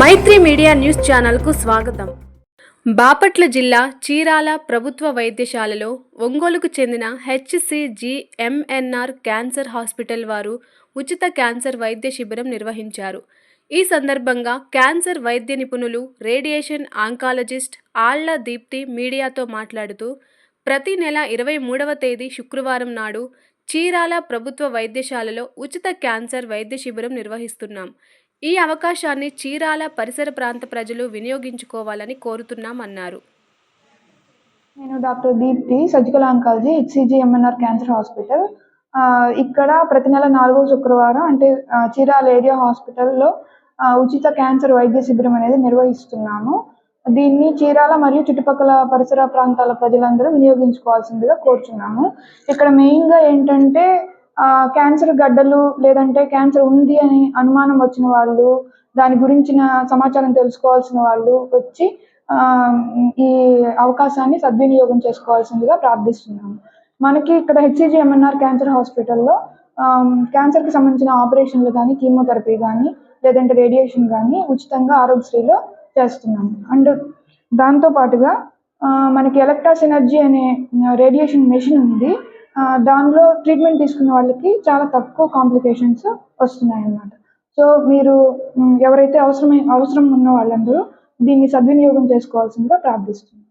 మైత్రి media news ఛానల్కు స్వాగతం. బాపట్ల జిల్లా చీరాల ప్రభుత్వ వైద్యశాలలో ఒంగోలుకు చెందిన హెచ్సిజిఎంఎన్ఆర్ క్యాన్సర్ హాస్పిటల్ వారు ఉచిత క్యాన్సర్ వైద్య శిబిరం నిర్వహించారు. ఈ సందర్భంగా క్యాన్సర్ వైద్య నిపుణులు రేడియేషన్ ఆంకాలజిస్ట్ ఆళ్ళ దీప్తి మీడియాతో మాట్లాడుతూ ప్రతి నెల ఇరవై మూడవ తేదీ శుక్రవారం నాడు చీరాల ప్రభుత్వ వైద్యశాలలో ఉచిత క్యాన్సర్ వైద్య శిబిరం నిర్వహిస్తున్నాం. ఈ అవకాశాన్ని చీరాల పరిసర ప్రాంత ప్రజలు వినియోగించుకోవాలని కోరుతున్నామన్నారు. నేను doctor Deepti surgical oncology HCG MNR cancer hospital. ఇక్కడ ప్రతి నెల నాలుగో శుక్రవారం అంటే చీరాల ఏరియా హాస్పిటల్లో ఉచిత క్యాన్సర్ వైద్య శిబిరం అనేది నిర్వహిస్తున్నాము. దీన్ని చీరాల మరియు చుట్టుపక్కల పరిసర ప్రాంతాల ప్రజలందరూ వినియోగించుకోవాల్సిందిగా కోరుచున్నాము. ఇక్కడ మెయిన్గా ఏంటంటే క్యాన్సర్ గడ్డలు లేదంటే క్యాన్సర్ ఉంది అని అనుమానం వచ్చిన వాళ్ళు దాని గురించిన సమాచారం తెలుసుకోవాల్సిన వాళ్ళు వచ్చి ఆ, ఈ అవకాశాన్ని సద్వినియోగం చేసుకోవాల్సిందిగా ప్రార్థిస్తున్నాము. మనకి ఇక్కడ హెచ్సిజి ఎంఎన్ఆర్ క్యాన్సర్ హాస్పిటల్లో క్యాన్సర్కి సంబంధించిన ఆపరేషన్లు కానీ కీమోథెరపీ కానీ లేదంటే రేడియేషన్ కానీ ఉచితంగా ఆరోగ్యశ్రీలో చేస్తున్నాము. అండ్ దాంతో పాటుగా మనకి ఎలక్ట్రాస్ ఎనర్జీ అనే రేడియేషన్ మెషిన్ ఉంది. దానిలో ట్రీట్మెంట్ తీసుకున్న వాళ్ళకి చాలా తక్కువ కాంప్లికేషన్స్ వస్తున్నాయి అన్నమాట సో మీరు ఎవరైతే అవసరమై అవసరం ఉన్న వాళ్ళందరూ దీన్ని సద్వినియోగం చేసుకోవాల్సిందిగా ప్రార్థిస్తుంది